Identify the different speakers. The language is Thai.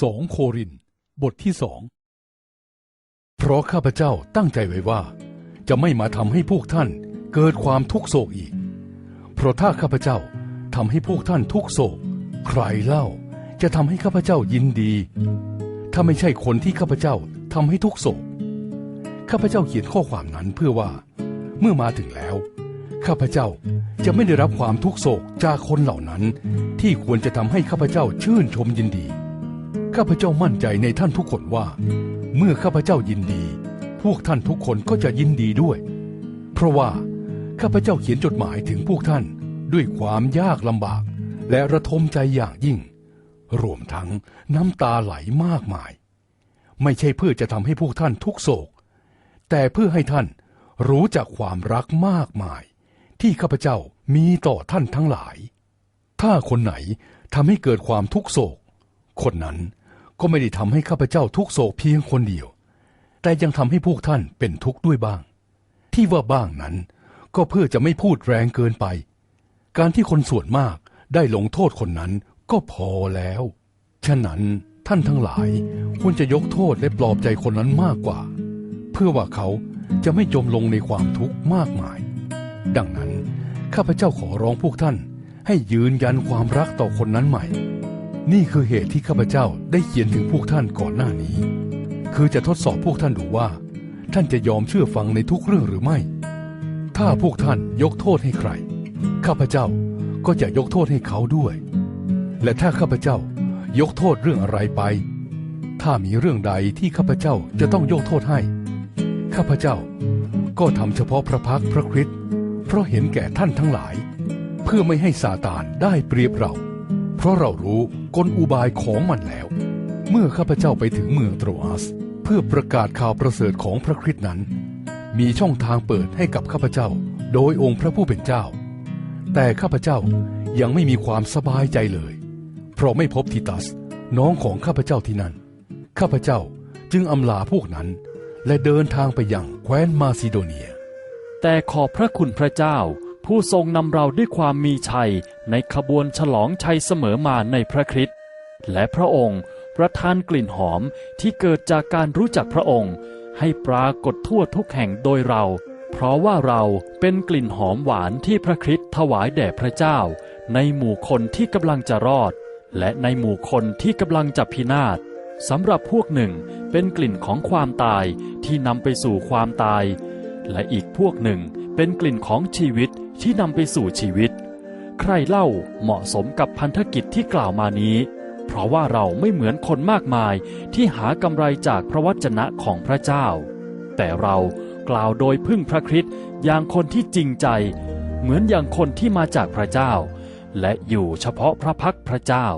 Speaker 1: สองโคริน บทที่สอง เพราะข้าพเจ้าตั้งใจไว้ว่า จะไม่มาทำให้พวกท่านเกิดความทุกโศกอีก เพราะถ้าข้าพเจ้าทำให้พวกท่านทุกโศก ใครเล่าจะทำให้ข้าพเจ้ายินดี ถ้าไม่ใช่คนที่ข้าพเจ้าทำให้ทุกโศก ข้าพเจ้าเขียนข้อความนั้นเพื่อว่า เมื่อมาถึงแล้ว ข้าพเจ้าจะไม่ได้รับความทุกโศกจากคนเหล่านั้น ที่ควรจะทำให้ข้าพเจ้าชื่นชมยินดี ข้าพเจ้ามั่นใจในท่านทุกคนว่า เมื่อข้าพเจ้ายินดี พวกท่านทุกคนก็จะยินดีด้วย เพราะว่าข้าพเจ้าเขียนจดหมายถึงพวกท่านด้วยความยากลำบาก และระทมใจอย่างยิ่ง รวมทั้งน้ำตาไหลมากมาย ไม่ใช่เพื่อจะทำให้พวกท่านทุกโศก แต่เพื่อให้ท่านรู้จักความรักมากมาย ที่ข้าพเจ้ามีต่อท่านทั้งหลาย ถ้าคนไหนทำให้เกิดความทุกโศก คนนั้น ก็ไม่ได้ทำให้ข้าพเจ้าทุกโศกเพียงคนเดียว แต่ยังทำให้พวกท่านเป็นทุกข์ด้วยบ้าง ที่ว่าบ้างนั้น ก็เพื่อจะไม่พูดแรงเกินไป การที่คนส่วนมากได้ลงโทษคนนั้นก็พอแล้ว ฉะนั้นท่านทั้งหลายควรจะยกโทษและปลอบใจคนนั้นมากกว่า เพื่อว่าเขาจะไม่จมลงในความทุกข์มากมาย ดังนั้นข้าพเจ้าขอร้องพวกท่านให้ยืนยันความรักต่อคนนั้นใหม่ นี่คือเหตุที่ข้าพเจ้าได้เขียนถึงพวกท่านก่อนหน้านี้ คือจะทดสอบพวกท่านดูว่า ท่านจะยอมเชื่อฟังในทุกเรื่องหรือไม่ ถ้าพวกท่านยกโทษให้ใคร ข้าพเจ้าก็จะยกโทษให้เขาด้วย และถ้าข้าพเจ้ายกโทษเรื่องอะไรไป ถ้ามีเรื่องใดที่ข้าพเจ้าจะต้องยกโทษให้ ข้าพเจ้าก็ทำเฉพาะพระพักพระคริสต์เพราะเห็นแก่ท่านทั้งหลาย เพื่อไม่ให้ซาตานได้เปรียบเรา เพราะเรารู้กลอุบายของมันแล้ว เมื่อข้าพเจ้าไปถึงเมืองโตรอัสเพื่อประกาศข่าวประเสริฐของพระคริสต์นั้น มีช่องทางเปิดให้กับข้าพเจ้า โดยองค์พระผู้เป็นเจ้า แต่ข้าพเจ้ายังไม่มีความสบายใจเลย เพราะไม่พบทิตัส น้องของข้าพเจ้าที่นั่น ข้าพเจ้าจึงอำลาพวกนั้น และเดินทางไปยังแคว้นมาซิโดเนีย
Speaker 2: แต่ขอบพระคุณพระเจ้า ผู้ทรงนำเราด้วยความมีชัยในขบวนฉลองชัยเสมอมาในพระคริสต์และพระองค์ประทานกลิ่นหอมที่เกิดจากการรู้จักพระองค์ ให้ปรากฏทั่วทุกแห่งโดยเรา เพราะว่าเราเป็นกลิ่นหอมหวานที่พระคริสต์ถวายแด่พระเจ้า ในหมู่คนที่กำลังจะรอด และในหมู่คนที่กำลังจะพินาศสำหรับพวกหนึ่งเป็นกลิ่นของความตายที่นำไปสู่ความตาย และอีกพวกหนึ่งเป็นกลิ่นของชีวิต ที่นำไปสู่ชีวิต ใครเล่าเหมาะสมกับพันธกิจที่กล่าวมานี้ เพราะว่าเราไม่เหมือนคนมากมายที่หากำไรจากพระวจนะของพระเจ้า แต่เรากล่าวโดยพึ่งพระคริสต์อย่างคนที่จริงใจ เหมือนอย่างคนที่มาจากพระเจ้า และอยู่เฉพาะพระพักพระเจ้า